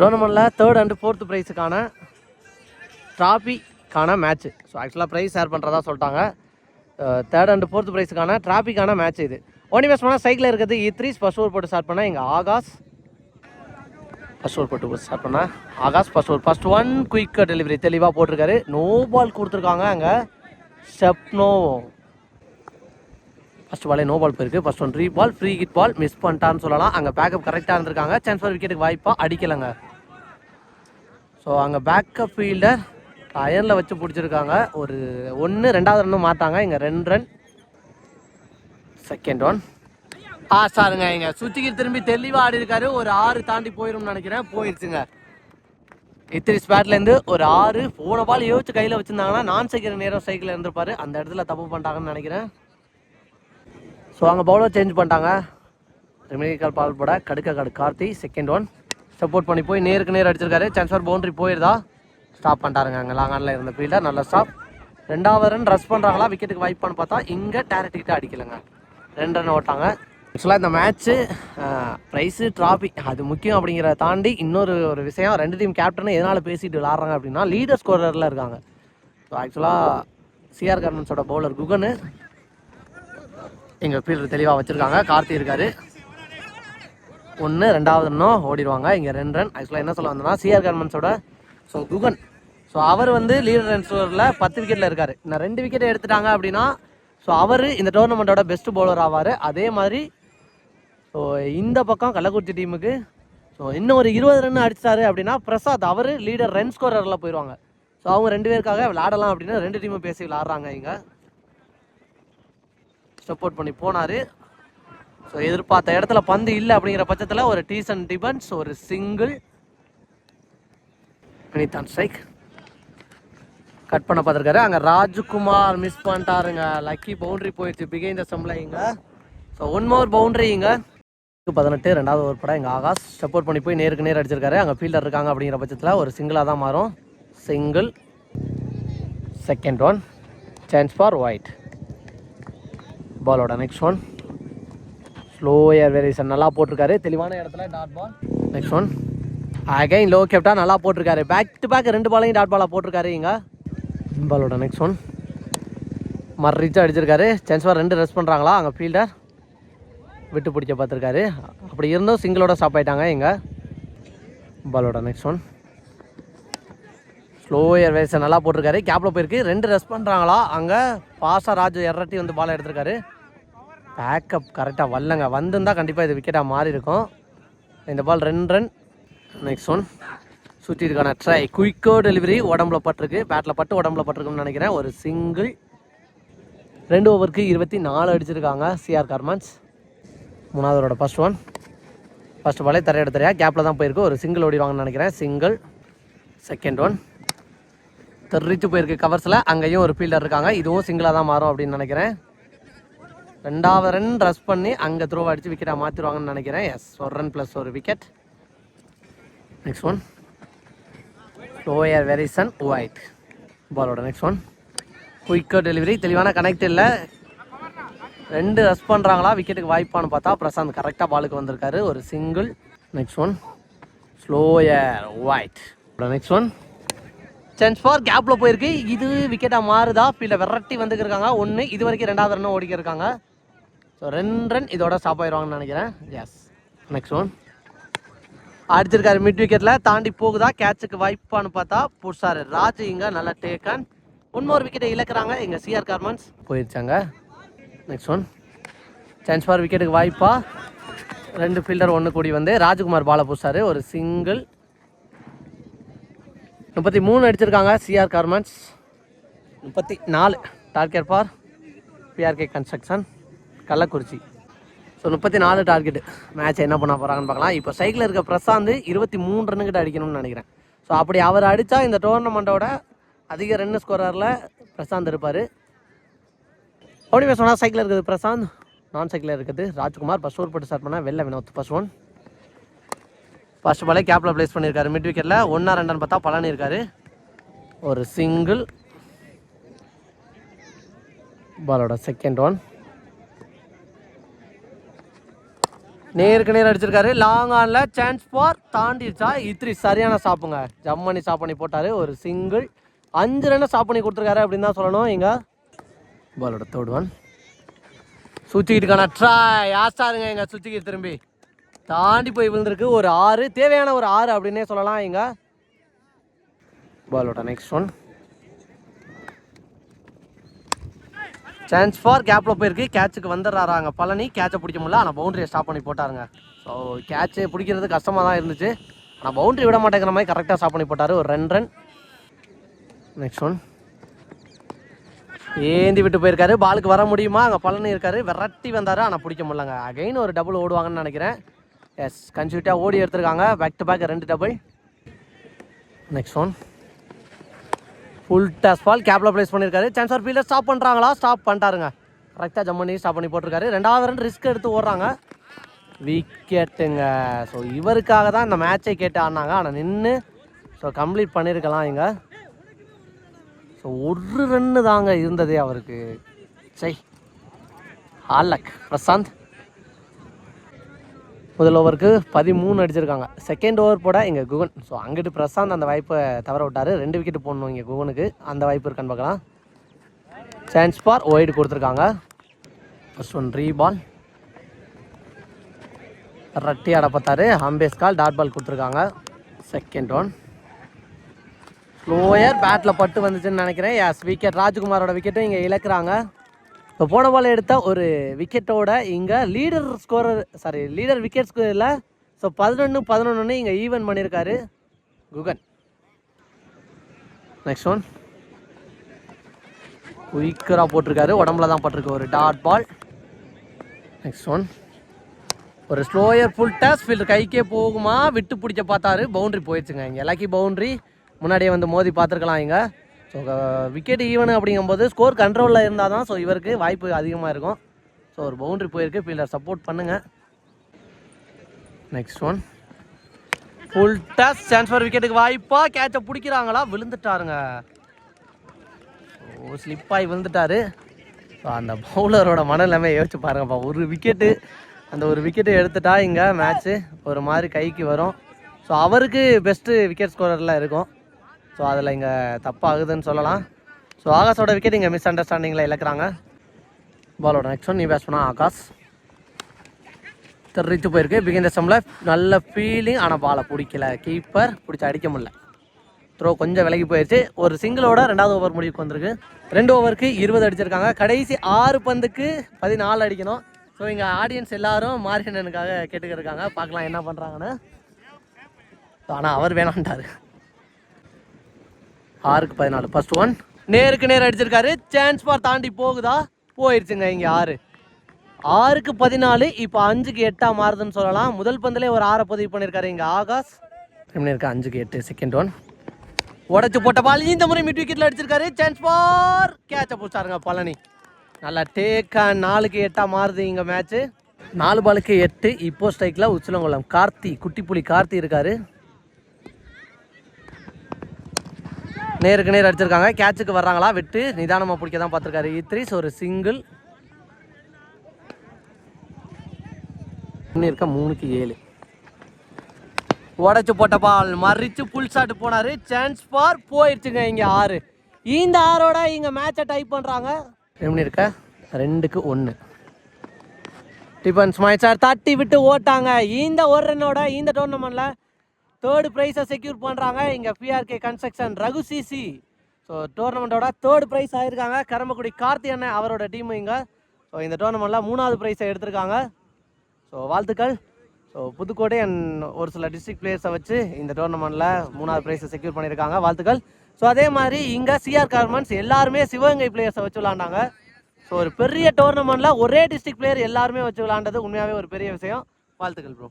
டோர்னமெண்ட்டில் third and fourth ப்ரைஸுக்கான ட்ராஃபிக்கான match so ஆக்சுவலாக ப்ரைஸ் ஷேர் பண்ணுறதா சொல்லிட்டாங்க. தேர்ட் அண்டு ஃபோர்த் ப்ரைஸுக்கான ட்ராஃபிக்கான மேட்ச் இது. ஒன்லி பேஸ் பண்ணால் சைக்கிள் இருக்கிறது இ த்ரீ ஃபர்ஸ்ட் ஓவர் போட்டு ஸ்டார்ட் பண்ணால் எங்கள் ஆகாஷ். ஃபர்ஸ்ட் ஓவர் போட்டு ஸ்டார்ட் பண்ணால் Akash. First over first one quick delivery தெளிவாக போட்டிருக்காரு. நோ பால் கொடுத்துருக்காங்க அங்கே. ஸ்டெப்னோ ஃபர்ஸ்ட் பாலே நோ பால் போயிருக்கு. ஃபஸ்ட் ஒன் ரீ ball free hit ball miss பண்ணிட்டான்னு சொல்லலாம். அங்கே பேக்கப் கரெக்டாக இருந்திருக்காங்க. சான்ஸ் ஃபார் விக்கெட்டுக்கு வாய்ப்பாக அடிக்கலைங்க. ஸோ அங்கே பேக்கப் ஃபீல்டர் அயனில் வச்சு பிடிச்சிருக்காங்க. ஒரு ஒன்று ரெண்டாவது ரன்னும் மாட்டாங்க இங்கே ரெண்டு ரன் செகண்ட் ஒன் ஆ சாருங்க இங்க சுத்திக்கு திரும்பி தெளிவாக ஆடி இருக்காரு. ஒரு ஆறு தாண்டி போயிடும்னு நினைக்கிறேன். போயிடுச்சுங்க இத்திரி ஸ்பேட்லேருந்து ஒரு ஆறு போன பால் யோசிச்சு கையில் வச்சுருந்தாங்கன்னா நான் சைக்கிள் நேரம் சைக்கிள் இருந்திருப்பாரு. அந்த இடத்துல தப்பு பண்ணிட்டாங்கன்னு நினைக்கிறேன். ஸோ அங்கே பவுலர் சேஞ்ச் பண்ணிட்டாங்க. ரெமினிக்கல் பால் போட கடுக்க கடு கார்த்தி செகண்ட் ஒன் சப்போர்ட் பண்ணி போய் நேருக்கு நேர் அடிச்சிருக்காரு. சான்ஸ் பவுண்ட்ரி பவுண்டரி ஸ்டாப் பண்ணிட்டாருங்க அங்கே. லாங்கானில் இருந்த ஃபீல்டர் நல்ல ஸ்டாப் ரெண்டாவது ரன் ரஷ் பண்ணுறாங்களா விக்கெட்டுக்கு வைப் பண்ணி பார்த்தா இங்கே டேரக்ட் அடிக்கலைங்க. ரெண்டு ரன் ஓட்டாங்க. ஆக்சுவலாக இந்த மேட்ச்சு ப்ரைஸு ட்ராஃபி அது முக்கியம் அப்படிங்கிறத தாண்டி இன்னொரு ஒரு விஷயம். ரெண்டு டீம் கேப்டனு எதனால் பேசிட்டு விளாட்றாங்க அப்படின்னா லீடர் ஸ்கோரரில் இருக்காங்க. ஸோ ஆக்சுவலாக சிஆர் கார்மெண்ட்ஸோட பவுலர் குகனு. எங்கள் ஃபீல்டர் தெளிவாக வச்சுருக்காங்க. கார்த்தி இருக்காரு. ஒன்று ரெண்டாவது இன்னும் ஓடிடுவாங்க. இங்கே ரெண்டு ரன். ஆக்சுவலாக என்ன சொல்ல வந்தோம்னா சிஆர் கார்மன்ஸோட ஸோ குகன் ஸோ அவர் வந்து லீடர் ரன் ஸ்கோரில் பத்து விக்கெட்டில் இருக்கார். நான் ரெண்டு விக்கெட் எடுத்துட்டாங்க அப்படின்னா ஸோ அவர் இந்த டோர்னமெண்ட்டோட பெஸ்ட் பவுலர் ஆவார். அதே மாதிரி ஸோ இந்த பக்கம் கள்ளக்குறிச்சி டீமுக்கு ஸோ இன்னும் ஒரு இருபது ரன் அடிச்சிட்டாரு அப்படின்னா பிரசாத் அவர் லீடர் ரன் ஸ்கோரரில் போயிடுவாங்க. ஸோ அவங்க ரெண்டு பேருக்காக விளாடலாம் அப்படின்னு ரெண்டு டீமும் பேசி விளாட்றாங்க இங்கே. சப்போர்ட் பண்ணி போனார். ஸோ எதிர்பார்த்த இடத்துல பந்து இல்லை அப்படிங்கிற பட்சத்தில் ஒரு டீசன் டிபன்ஸ் ஒரு சிங்கிள் வினிதான் ஸ்ட்ரைக் கட் பண்ண பார்த்துருக்காரு. அங்கே ராஜ்குமார் மிஸ் பண்ணிட்டாருங்க. லக்கி பவுண்ட்ரி போயிடுச்சு. பிகைந்த சம்பளைங்க ஸோ ஒன் மோர் பவுண்ட்ரிங்க பதினெட்டு ரெண்டாவது ஒரு படம். எங்கள் ஆகாஷ் சப்போர்ட் பண்ணி போய் நேருக்கு நேர் அடிச்சிருக்காரு. அங்கே ஃபீல்டர் இருக்காங்க அப்படிங்கிற பட்சத்தில் ஒரு சிங்கிளாக தான் மாறும். Single second one chance for wide பாலோட next one slow air variation நல்லா போட்டிருக்காரு. தெளிவான இடத்துல dot ball next one again low கேப்டா நல்லா போட்டிருக்காரு. பேக் டு பேக் ரெண்டு பாலையும் டாட் பாலாக போட்டிருக்காரு இங்கே. பாலோட நெக்ஸ்ட் ஒன் மர்ரிச்சு அடிச்சிருக்காரு. சான்ஸ் ஃபார் ரெண்டு ரெஸ்ட் பண்ணுறாங்களா அங்கே ஃபீல்டர் விட்டு பிடிக்க பார்த்துருக்காரு. அப்படி இருந்தும் சிங்கிளோட ஸ்டாப் ஆயிட்டாங்க இங்கே. பாலோட next one slow air variation நல்லா போட்டிருக்காரு. கேப்பில் போயிருக்கு. ரெண்டு ரெஸ்ட் பண்ணுறாங்களா அங்கே பாசா ராஜு எரட்டி வந்து பாலை எடுத்திருக்காரு. பேக்கப் கரெக்டாக வரலங்க. வந்திருந்தால் கண்டிப்பாக இது விக்கெட்டாக மாறி இருக்கும். இந்த பால் ரெண்டு ரன் நெக்ஸ்ட் ஒன் சுற்றிருக்கான ட்ரை குயிக்கோ டெலிவரி உடம்புல பட்டிருக்கு. பேட்டில் பட்டு உடம்புல பட்டிருக்குன்னு நினைக்கிறேன். ஒரு சிங்கிள் ரெண்டு ஓவருக்கு இருபத்தி நாலு அடிச்சிருக்காங்க. CR garments. மூணாவதோட first one first பாலே தரையோட தரையா கேப்பில் தான் போயிருக்கு. ஒரு சிங்கிள் ஓடிவாங்கன்னு நினைக்கிறேன். சிங்கிள் செகண்ட் ஒன் தெரிச்சு போயிருக்கு கவர்ஸில் அங்கேயும் ஒரு ஃபீல்டர் இருக்காங்க. இதுவும் சிங்கிளாக தான் மாறும் அப்படின்னு நினைக்கிறேன். ரெண்டாவது ரன் ரஸ் பண்ணி அங்கே த்ரோ அடித்து விக்கெட்டை மாற்றிடுவாங்கன்னு நினைக்கிறேன். எஸ் ஒரு ரன் ப்ளஸ் ஒரு wicket next one lower variation wide பாலோட நெக்ஸ்ட் ஒன் குயிக்கர் டெலிவரி தெளிவான கனெக்ட் இல்லை. ரெண்டு ரஸ் பண்ணுறாங்களா விக்கெட்டுக்கு வாய்ப்பான்னு பார்த்தா பிரசாந்த் கரெக்டாக பாலுக்கு வந்திருக்காரு. ஒரு single next one slower wide next one chance for கேப்பில் போயிருக்கு. இது விக்கெட்டாக மாறுதா? ஃபீல்டில் விரட்டி வந்துருக்காங்க ஒன்று இது வரைக்கும் ரெண்டாவது ரன்னும் ஓடிக்கிருக்காங்க. ஸோ ரெண்டு ரன் இதோட ஸ்டாப் ஆயிடுவாங்கன்னு நினைக்கிறேன். எஸ் நெக்ஸ்ட் ஒன் அடிச்சிருக்காரு மிட் விக்கெட்டில் தாண்டி போகுதா? கேட்சுக்கு வாய்ப்பான்னு பார்த்தா புட்சாரு ராஜ் இங்கே நல்லா டேக்கன் இன்னொரு விக்கெட்டை இழக்கிறாங்க எங்கள் சிஆர் கார்மன்ஸ் போயிருச்சாங்க. நெக்ஸ்ட் ஒன் சான்ஸ் ஃபார் விக்கெட்டுக்கு வாய்ப்பா. ரெண்டு ஃபீல்டர் ஒன்று கூடி வந்து ராஜ்குமார் பால புடிச்சாரு ஒரு சிங்கிள் முப்பத்தி மூணு அடிச்சிருக்காங்க சிஆர் கார்மெண்ட்ஸ் முப்பத்தி நாலு. Target for BRK construction Kallakurichi. So முப்பத்தி நாலு டார்கெட்டு மேட்ச் என்ன பண்ண போகிறாங்கன்னு பார்க்கலாம். இப்போ சைக்கிளில் இருக்க பிரசாந்த் இருபத்தி மூணு ரன்னுக்கிட்ட அடிக்கணும்னு நினைக்கிறேன். ஸோ அப்படி அவர் அடித்தா இந்த டோர்னமெண்ட்டோட அதிக ரன் ஸ்கோரரில் பிரசாந்த் இருப்பார். அப்படி சொன்னால் சைக்கிளில் இருக்குது பிரசாந்த் நான் சைக்கிளில் இருக்குது. ராஜ்குமார் ஃபஸ்ட் ஓவர் போட்டு ஸ்டார்ட் பண்ணால் வெளில வினோத் ஃபஸ்ட் ஒன் ஃபஸ்ட் பாலே கேப்பில் ப்ளேஸ் பண்ணியிருக்காரு. மிட் விக்கெட்டில் ஒன்றா ரெண்டான்னு பார்த்தா பழனி இருக்காரு. ஒரு சிங்கிள் பாலோட செகண்ட் ஒன் நேருக்கு நேர் அடிச்சிருக்காரு. லாங் ஆன்ல சான்ஸ் ஃபார் தாண்டிடுச்சா இத்ரி சரியான சாப்புங்க. ஜம்மனி பண்ணி போட்டார். போட்டாரு ஒரு சிங்கிள் அஞ்சு ரன்னை ஸ்டாப் கொடுத்துருக்காரு அப்படின்னு தான் சொல்லணும். இங்க பாலோட தேர்ட் ஒன் சுச்சிக்கிட்டுக்கான ட்ராய் யாஸ்டாருங்க எங்க சுச்சிக்கிட்டு திரும்பி. தாண்டி போய் விழுந்திருக்கு. ஒரு ஆறு. தேவையான ஒரு ஆறு அப்படின்னே சொல்லலாம் இங்க. பாலோட நெக்ஸ்ட் ஒன் சான்ஸ் ஃபார் கேப்பில் போயிருக்கு. கேட்சுக்கு வந்துடுறாங்க அங்கே பழனி கேட்சை பிடிக்க முடியல. ஆனால் பவுண்டரியை ஸ்டாப் பண்ணி போட்டாருங்க. ஸோ கேட்சை பிடிக்கிறது கஷ்டமாக தான் இருந்துச்சு. ஆனால் பவுண்டரி விட மாட்டேங்கிற மாதிரி கரெக்டாக ஸ்டாப் பண்ணி போட்டார். ஒரு ரெண்டு ரன் நெக்ஸ்ட் ஒன் ஏந்தி விட்டு போயிருக்காரு. பாலுக்கு வர முடியுமா? அங்கே பழனி இருக்காரு. விரட்டி வந்தார். ஆனால் பிடிக்க முடியலங்க. அகைன் ஒரு டபுள் ஓடுவாங்கன்னு நினைக்கிறேன். எஸ் கன்சியூட்டாக ஓடி எடுத்திருக்காங்க. பேக் டு பேக் ரெண்டு double next one full toss ball கேப்பில் ப்ளேஸ் பண்ணியிருக்காரு சான்ஸ் ஆர் ஃபீல்டர் ஸ்டாப் பண்ணுறாங்களா ஸ்டாப் பண்ணிட்டாருங்க. கரெக்டாக ஜம் பண்ணி ஸ்டாப் பண்ணி போட்டிருக்காரு. ரெண்டாவது ரன் ரிஸ்க் எடுத்து ஓடுறாங்க. விக்கெட்டுங்க ஸோ இவருக்காக தான் இந்த மேட்சை கேட்டு ஆடினாங்க. ஆனால் நின்று ஸோ கம்ப்ளீட் பண்ணியிருக்கலாம் இங்கே ஸோ ஒரு ரன்னு தாங்க இருந்ததே அவருக்கு. சை ஆலக் பிரசாந்த். முதல் ஓவருக்கு பதிமூணு அடிச்சிருக்காங்க. செகண்ட் ஓவர் போட இங்கே குகன். ஸோ அங்கிட்டு பிரசாந்த் அந்த வாய்ப்பை தவற விட்டார். ரெண்டு விக்கெட் போடணும் இங்கே குகனுக்கு. அந்த வாய்ப்பு இருக்கான்னு பார்க்கலாம். சான்ஸ் பார் ஒயிட் கொடுத்துருக்காங்க. ஃபர்ஸ்ட் ஒன் ரீ பால் ரட்டி அடப்பத்தாரு பார்த்தாரு. அம்பேஸ் கால் டாட் பால் கொடுத்துருக்காங்க. செகண்ட் ஒன் ஸ்லோயர் பேட்டில் பட்டு வந்துச்சுன்னு நினைக்கிறேன். எஸ் விக்கெட் ராஜ்குமாரோட விக்கெட்டும் இங்கே இழக்கிறாங்க. இப்போ போன பால் எடுத்த ஒரு விக்கெட்டோட இங்கே leader scorer sorry leader wicket ஸ்கோரில் so பதினொன்று பதினொன்று இங்கே ஈவன் பண்ணியிருக்காரு குகன். நெக்ஸ்ட் ஒன் குயிக்கராக போட்டிருக்காரு. உடம்புல தான் போட்டிருக்கு ஒரு டாட் பால் நெக்ஸ்ட் ஒன் ஒரு ஸ்லோயர் ஃபுல் டஸ் ஃபீல்டர் கைக்கே போகுமா? விட்டு பிடிச்ச பார்த்தாரு. பவுண்டரி போயிடுச்சுங்க இங்கே. லக்கி பவுண்டரி முன்னாடியே வந்து மோதி பார்த்துருக்கலாம் இங்கே. ஸோ விக்கெட் ஈவன் அப்படிங்கும்போது ஸ்கோர் கண்ட்ரோலில் இருந்தால் தான் ஸோ இவருக்கு வாய்ப்பு அதிகமாக இருக்கும். ஸோ ஒரு பவுண்டரி போயிருக்கு. ஃபீல்டர் சப்போர்ட் பண்ணுங்கள் next one full toss transfer விக்கெட்டுக்கு வாய்ப்பாக கேட்சை பிடிக்கிறாங்களா? விழுந்துட்டாருங்க. Oh, ஓ ஸ்லிப்பாகி விழுந்துட்டாரு. ஸோ அந்த பவுலரோட மனநிலைமை யோசிச்சு பாருங்கப்பா. ஒரு விக்கெட்டு அந்த ஒரு விக்கெட்டை எடுத்துட்டா இங்கே மேட்ச்சு ஒரு மாதிரி கைக்கு வரும். ஸோ அவருக்கு பெஸ்ட்டு விக்கெட் ஸ்கோரர்லாம் இருக்கும். ஸோ அதில் இங்கே தப்பாகுதுன்னு சொல்லலாம். ஸோ ஆகாஷோட விக்கெட் இங்கே மிஸ் அண்டர்ஸ்டாண்டிங்கில் இழக்கிறாங்க. பாலோட நெக்ஸ்ட் ஒன் நீ பேஸ் பண்ணா ஆகாஷ். தெரித்து போயிருக்கு. பிகின் சம்ல நல்ல ஃபீலிங் ஆனால் பாலை பிடிக்கல. கீப்பர் பிடிச்சி அடிக்க முடில த்ரோ கொஞ்சம் விலகி போயிடுச்சு ஒரு சிங்கிளோட ரெண்டாவது ஓவர் முடிவுக்கு வந்திருக்கு. ரெண்டு ஓவருக்கு இருபது அடிச்சிருக்காங்க. கடைசி ஆறு பந்துக்கு பதினாலு அடிக்கணும். ஸோ இங்கே ஆடியன்ஸ் எல்லாரும் மாரியண்ணனுக்காக கேட்டுக்கிருக்காங்க பார்க்கலாம் என்ன பண்ணுறாங்கன்னு ஆனால் அவர் வேணான்ட்டார் ஆறுக்கு பதினாலு. ஃபர்ஸ்ட் ஒன் நேருக்கு நேர் அடிச்சிருக்காரு. சான்ஸ் பார் தாண்டி போகுதா? போயிடுச்சுங்க இங்கே ஆறு. ஆறுக்கு பதினாலு இப்போ அஞ்சுக்கு எட்டாக மாறுதுன்னு சொல்லலாம். முதல் பந்திலே ஒரு ஆறை பதிவு பண்ணியிருக்காரு இங்கே ஆகாஷ். இருக்கு அஞ்சுக்கு எட்டு செகண்ட் ஒன் உடச்சு போட்ட பால் இந்த முறை மிட் விக்கெட்டில் அடிச்சிருக்காரு. சான்ஸ் பார் கேட்ச பிடிச்சாருங்க பழனி. நல்லா டேக்கா நாலுக்கு எட்டாக மாறுது இங்கே மேட்ச்சு நாலு பாலுக்கு எட்டு. இப்போ ஸ்ட்ரைக்கில் உச்சலங்குளம். கார்த்தி குட்டிப்புலி கார்த்தி இருக்காரு. நேருக்கு நேர் அடிச்சிருக்காங்க. கேட்சுக்கு வர்றாங்களா? விட்டு நிதானமாக பிடிக்க தான் பார்த்துருக்காரு இத்ரிஸ் e ஒரு சிங்கிள் இருக்க மூணுக்கு ஏழு. உடச்சு போட்ட பால் மறிச்சு புல் ஷாட் போனார். சான்ஸ் பார் போயிடுச்சுங்க இங்கே ஆறு. இந்த ஆறோட இங்கே மேட்சை டைப் பண்ணுறாங்க எப்படி இருக்க? ரெண்டுக்கு ஒன்று டிஃபன்ஸ் சார் தட்டி விட்டு ஓட்டாங்க. இந்த ஒரு ரன்னோட இந்த டோர்னமெண்ட்டில் தேர்டு ப்ரைஸை செக்யூர் பண்ணுறாங்க இங்கே PRK construction Raghu CC so டோர்னமெண்ட்டோட third prize ஆகியிருக்காங்க கரம்பக்குடி கார்த்தி அண்ணன் அவரோட டீமு இங்கே. ஸோ இந்த டோர்னமெண்ட்டில் மூணாவது ப்ரைஸை எடுத்திருக்காங்க. ஸோ வாழ்த்துக்கள். ஸோ புதுக்கோட்டை அண்ட் ஒரு சில டிஸ்ட்ரிக்ட் பிளேயர்ஸை வச்சு இந்த டோர்னமெண்ட்டில் மூணாவது ப்ரைஸை செக்யூர் பண்ணியிருக்காங்க. வாழ்த்துக்கள். ஸோ அதே மாதிரி இங்கே சிஆர் கார்மெண்ட்ஸ் எல்லாருமே சிவகங்கை பிளேயர்ஸை வச்சு விளாண்டாங்க. ஸோ ஒரு பெரிய டோர்னமெண்ட்டில் ஒரே டிஸ்ட்ரிக்ட் பிளேயர் எல்லாருமே வச்சு விளாண்டது உண்மையாகவே ஒரு பெரிய விஷயம். வாழ்த்துக்கள் ப்ரோ